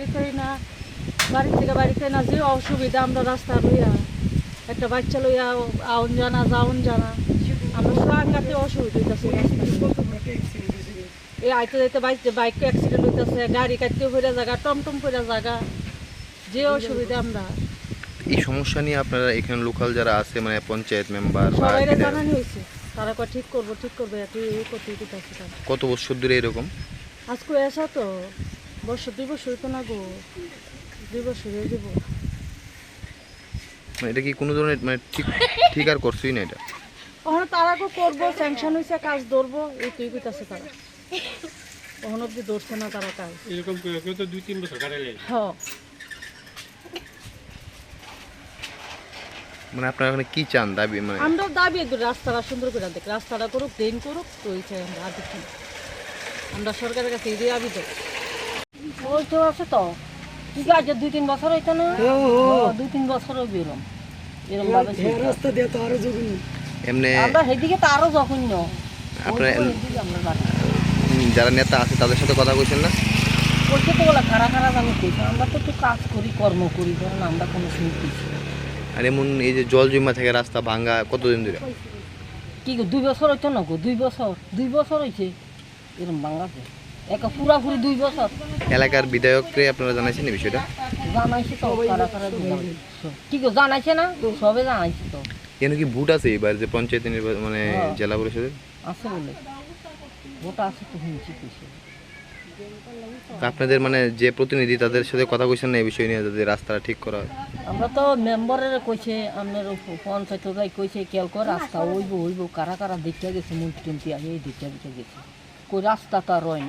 বাড়ি খাই না বাড়ি থেকে বাড়ি খাই না যে অসুবিধা আমরা রাস্তা লইয়া একটা বাচ্চা লইয়া আউন জানা যাউন জানা আমরা সাংঘাতে অসুবিধা হইতেছে। এই আইতে যাইতে বাইক বাইক অ্যাক্সিডেন্ট হইতেছে গাড়ি কাটতে ফিরে জায়গা টমটম ফিরে জায়গা যে অসুবিধা আমরা। এই সমস্যা নিয়ে আপনারা এখানে লোকাল যারা আছে মানে পঞ্চায়েত মেম্বার সবাই হয়েছে তারা কয় ঠিক করব ঠিক করব এত করতে কত বছর ধরে এরকম? আজকে এসা তো। বছর দুই বছর তো না গো দুই বছর হয়ে যাব। মানে এটা কি কোনো ধরনের মানে ঠিক ঠিক আর করছই না এটা? ওখানে তারা কো করব স্যাংশন হয়েছে কাজ ধরবো এই তুই কইতাছে তারা। ওখানে অব্দি ধরছে না তারা কাজ। এরকম কেউ তো দুই তিন বছর কাটাইলে। হ। মানে আপনারা এখানে কি চান দাবি মানে? আমরা দাবি একটু রাস্তাটা সুন্দর করে দেখ রাস্তাটা করুক ড্রেন করুক তো এই চাই আমরা আর কিছু আমরা সরকারের কাছে এটাই আবেদন ওই তো আছে তো। ঠিক আছে দুই তিন বছর হইতো না? দুই তিন বছর হইবে এরম এরম ভাবে চলছে। এমনি আমরা সেদিকে তো আরও যখন আপনার যারা নেতা আছে তাদের সাথে কথা কইছেন না? করতে তো বলা খারাপ আমি কইছি আমরা তো একটু কাজ করি কর্ম করি ধরেন আমরা কোনো শুনতেছি আর এমন এই যে জল জমা থেকে রাস্তা ভাঙ্গা কতদিন ধরে? কি দুই বছর হইতো না গো? দুই বছর দুই বছর হয়েছে এরম বাংলাতে একা পুরাপুরি দুই বছর। এলাকার বিধায়ককে আপনারা জানাইছেন এই বিষয়টা? জানাইছে তো কারা জানাইছে। কি গো জানাইছে না? সবে জানাইছে তো। কেন কি ভোট আছে এবার যে পঞ্চায়েত নির্বাচন মানে হ্যাঁ। জেলা পরিষদের? আছে বলে। ওটা আছে তো শুনছি কিছু আপনাদের মানে যে প্রতিনিধি তাদের সাথে কথা কইছেন না এই বিষয় নিয়ে যাতে রাস্তাটা ঠিক করা হয়? আমরা তো মেম্বারের কইছে আপনার পঞ্চায়েত যাই কইছে কেল কর রাস্তা হইব হইব কারা কারা দেখতে গেছে মন্ত্রী টন্ত্রী আগে দেখতে গেছে। কই রাস্তা তো আর রয় না।